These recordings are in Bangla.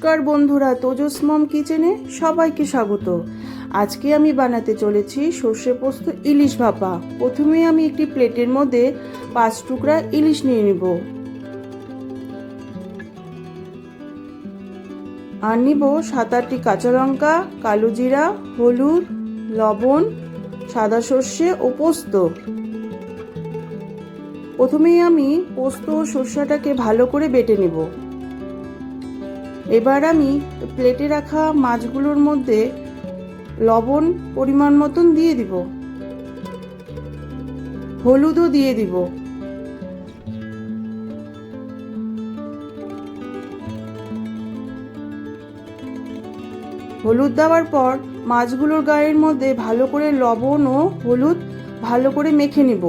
নমস্কার বন্ধুরা তোজস মম কিচেনে সবাইকে স্বাগত। আজকে আমি বানাতে চলেছি সর্ষে পোস্ত ইলিশ ভাপা। প্রথমে আমি একটি প্লেটের মধ্যে পাঁচ টুকরা ইলিশ নিয়ে নিব। আর নিব সাত আটটি কাঁচা লঙ্কা, কালো জিরা, হলুদ, লবণ, সাদা সর্ষে ও পোস্ত। প্রথমেই আমি পোস্ত ও সর্ষেটাকে ভালো করে বেটে নেব। এবার আমি প্লেটে রাখা মাছগুলোর মধ্যে লবণ পরিমাণ মতন দিয়ে দিব। হলুদও দিয়ে দিব। হলুদ দেওয়ার পর মাছগুলোর গায়ের মধ্যে ভালো করে লবণ ও হলুদ ভালো করে মেখে নিব।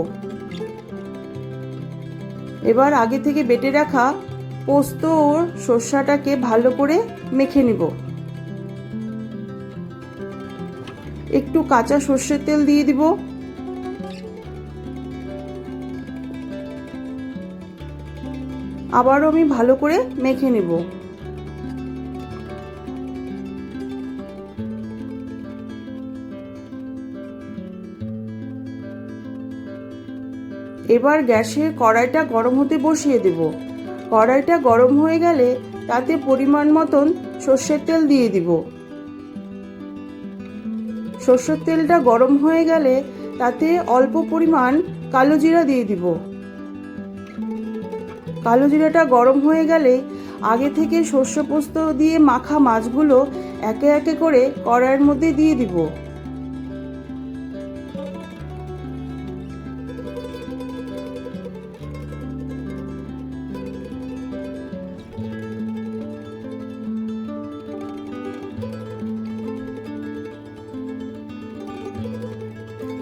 এবার আগে থেকে বেটে রাখা পোস্ত ও সর্ষাটাকে ভালো করে মেখে নিব। একটু কাঁচা সর্ষের তেল দিয়ে দিব। আবারও আমি ভালো করে মেখে নেব। এবার গ্যাসে কড়াইটা গরম হতে বসিয়ে দেব। কড়াইটা গরম হয়ে গেলে তাতে পরিমাণ মতন সর্ষের তেল দিয়ে দিব। সর্ষের তেলটা গরম হয়ে গেলে তাতে অল্প পরিমাণ কালো জিরা দিয়ে দিব। কালো জিরাটা গরম হয়ে গেলে আগে থেকে সর্ষে পোস্ত দিয়ে মাখা মাছগুলো একে একে করে কড়াইয়ের মধ্যে দিয়ে দিব।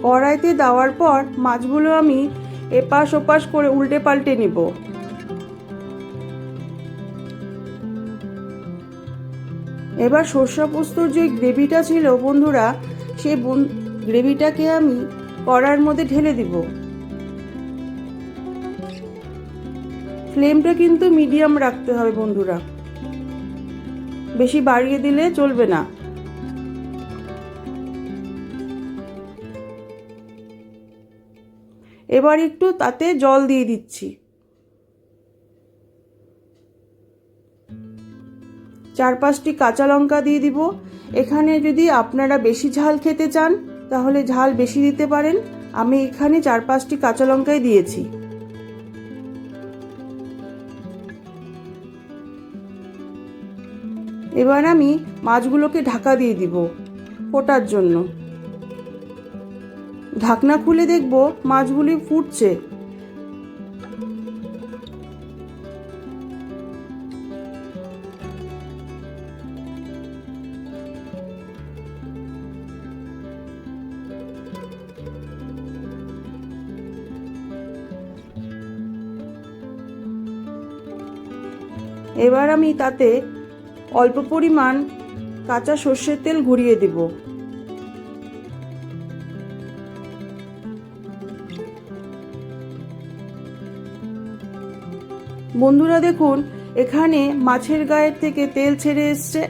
কড়াইতে দেওয়ার পর মাছগুলো আমি এপাশ ওপাশ করে উল্টে পাল্টে নিব। এবার সর্ষা পোস্তর যে গ্রেভিটা ছিল বন্ধুরা সেই গ্রেভিটাকে আমি কড়ার মধ্যে ঢেলে দিব। ফ্লেমটা কিন্তু মিডিয়াম রাখতে হবে বন্ধুরা। বেশি বাড়িয়ে দিলে চলবে না। এবার একটু তাতে জল দিয়ে দিচ্ছি। চার পাঁচটি কাঁচা লঙ্কা দিয়ে দিব। এখানে যদি আপনারা বেশি ঝাল খেতে চান, তাহলে ঝাল বেশি দিতে পারেন। আমি এখানে চার পাঁচটি কাঁচা লঙ্কাই দিয়েছি। এবার আমি মাছগুলোকে ঢাকা দিয়ে দিব ফোটার জন্য। ঢাকনা খুলে দেখব মাছগুলি ফুটছে। এবার আমি তাতে অল্প পরিমাণ কাঁচা সর্ষের তেল ঘুরিয়ে দেব। বন্ধুরা দেখুন, এখানে মাছের গায়ের থেকে তেল ছেড়ে এসছে।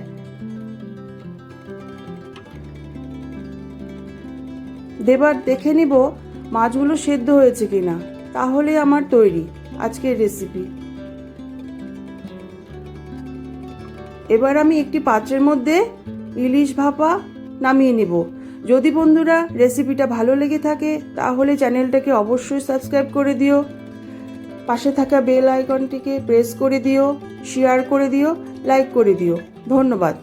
দেবার দেখে নিব মাছগুলো সেদ্ধ হয়েছে কিনা। তাহলে আমার তৈরি, আজকের রেসিপি এবার আমি একটি পাত্রের মধ্যে ইলিশ ভাপা নামিয়ে নেব। যদি বন্ধুরা রেসিপিটা ভালো লেগে থাকে, তাহলে চ্যানেলটাকে অবশ্যই সাবস্ক্রাইব করে দিও। পাশে থাকা বেল আইকনটিকে প্রেস করে দিও শেয়ার করে দিও লাইক করে দিও। ধন্যবাদ।